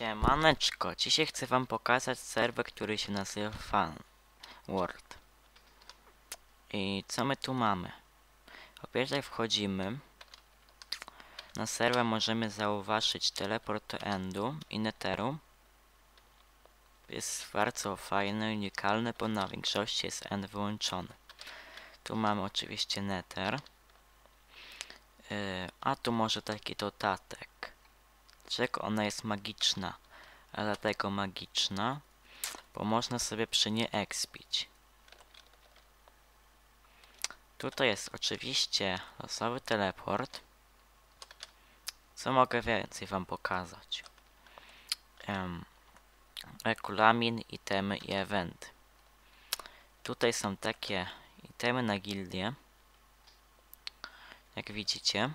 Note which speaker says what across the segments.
Speaker 1: Siemaneczko, dzisiaj chcę wam pokazać serwer, który się nazywa Fun World. I co my tu mamy? Po pierwsze wchodzimy na serwer możemy zauważyć teleport endu i netheru. Jest bardzo fajny, unikalny, bo na większości jest end wyłączony. Tu mamy oczywiście nether. Yy, a tu może taki dodatek. Dlaczego ona jest magiczna? Dlatego magiczna, bo można sobie przy niej expić. Tutaj jest oczywiście losowy teleport. Co mogę więcej wam pokazać? Um, rekulamin, itemy i eventy. Tutaj są takie itemy na gildię. Jak widzicie.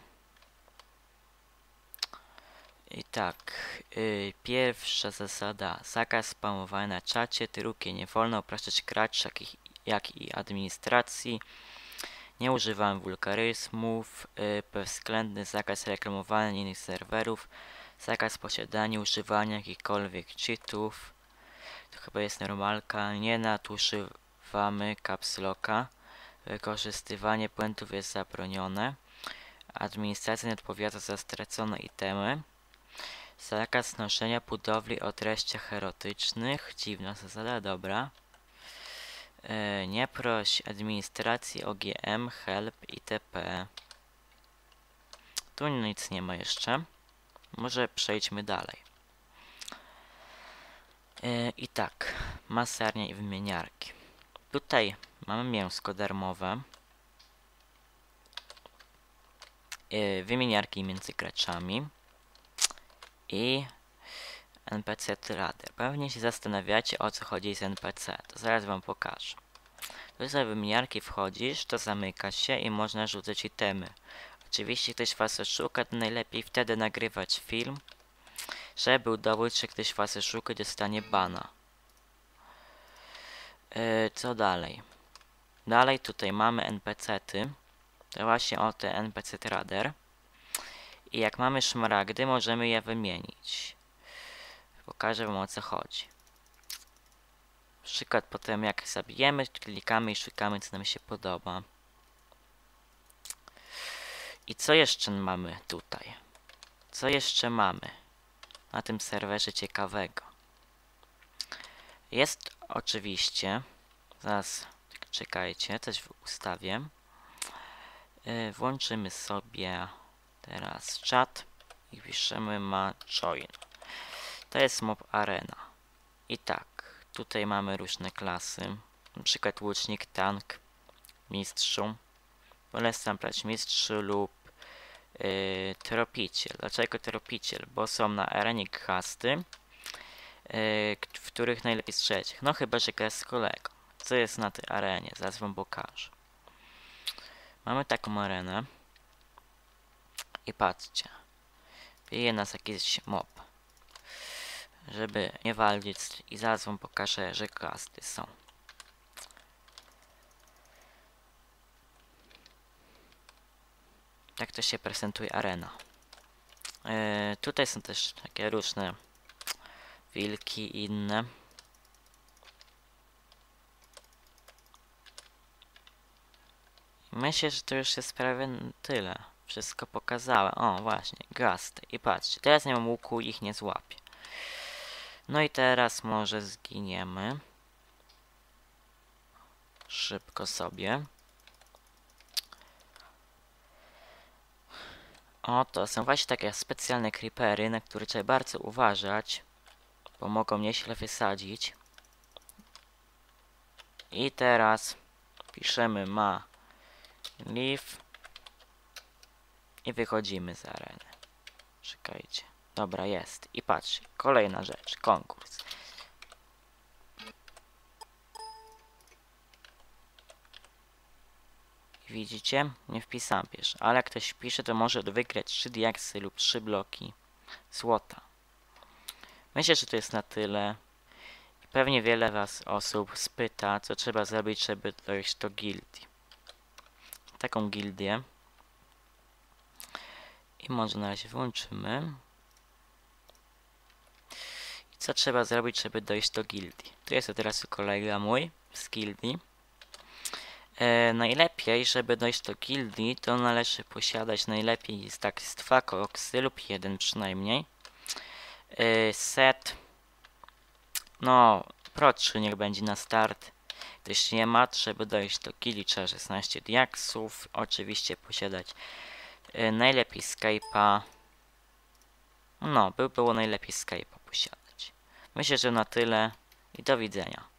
Speaker 1: I tak, yy, pierwsza zasada, zakaz spamowania na czacie, drugie, nie wolno opraszać graczy, jak, i- jak i administracji, nie używam wulgaryzmów, yy, bezwzględny zakaz reklamowania innych serwerów, zakaz posiadania, używania jakichkolwiek cheatów, to chyba jest normalka, nie nadużywamy capslocka, wykorzystywanie błędów jest zabronione, administracja nie odpowiada za stracone itemy, Zakaz noszenia budowli o treściach erotycznych. Dziwna zasada, dobra. E, nie proś administracji o GM, help itp. Tu nic nie ma jeszcze. Może przejdźmy dalej. E, I tak, masarnia i wymieniarki. Tutaj mamy mięsko darmowe. E, wymieniarki między graczami i NPC Trader. Pewnie się zastanawiacie o co chodzi z NPC, to zaraz wam pokażę. Do tej wymiarki wchodzisz, to zamyka się i można rzucać itemy. Oczywiście ktoś was oszuka, to najlepiej wtedy nagrywać film, żeby udowodnić, że ktoś was oszuka i dostanie bana. Yy, co dalej? Dalej tutaj mamy NPC-ty. To właśnie o te NPC Trader. I jak mamy szmaragdy, możemy je wymienić. Pokażę wam o co chodzi. Przykład potem jak zabijemy, klikamy i szukamy co nam się podoba. I co jeszcze mamy tutaj? Co jeszcze mamy na tym serwerze ciekawego? Jest oczywiście, zaraz czekajcie, coś ustawię. Yy, włączymy sobie Teraz czat i piszemy ma join. To jest mob arena. I tak, tutaj mamy różne klasy. Na przykład łucznik, tank, mistrzu. Polecam brać mistrzu lub yy, tropiciel. Dlaczego tropiciel? Bo są na arenie kasty, yy, w których najlepiej strzelać. No chyba, że gra z kolegą. Co jest na tej arenie? Zaraz wam pokażę. Mamy taką arenę. I patrzcie. Bije nas jakiś mob. Żeby nie walczyć i zaraz wam pokażę, że kasty są. Tak to się prezentuje arena. Yy, tutaj są też takie różne wilki i inne. Myślę, że to już jest prawie tyle. Wszystko pokazałem. O, właśnie, gasty. I patrzcie, teraz nie mam łuku, ich nie złapię. No i teraz może zginiemy. Szybko sobie. O, to są właśnie takie specjalne creepery, na które trzeba bardzo uważać, bo mogą nieźle wysadzić. I teraz piszemy ma leave i wychodzimy z areny. Czekajcie. Dobra, jest. I patrzcie, kolejna rzecz, konkurs. Widzicie? Nie wpisałem pierwszy, ale jak ktoś wpisze, to może wygrać 3 diaksy lub 3 bloki złota. Myślę, że to jest na tyle. Pewnie wiele was osób spyta, co trzeba zrobić, żeby dojść do gildii. Taką gildię i może na razie włączymy. Co trzeba zrobić, żeby dojść do gildii? Tu jest teraz kolega mój z gildii. E, najlepiej, żeby dojść do gildii, to należy posiadać najlepiej tak z dwa koksy lub jeden przynajmniej. E, set. No, Pro 3 niech będzie na start. Gdyż nie ma, żeby dojść do gildii trzeba 16 diaksów. Oczywiście posiadać najlepiej Skype'a. No, by było najlepiej Skype'a posiadać. Myślę, że na tyle i do widzenia.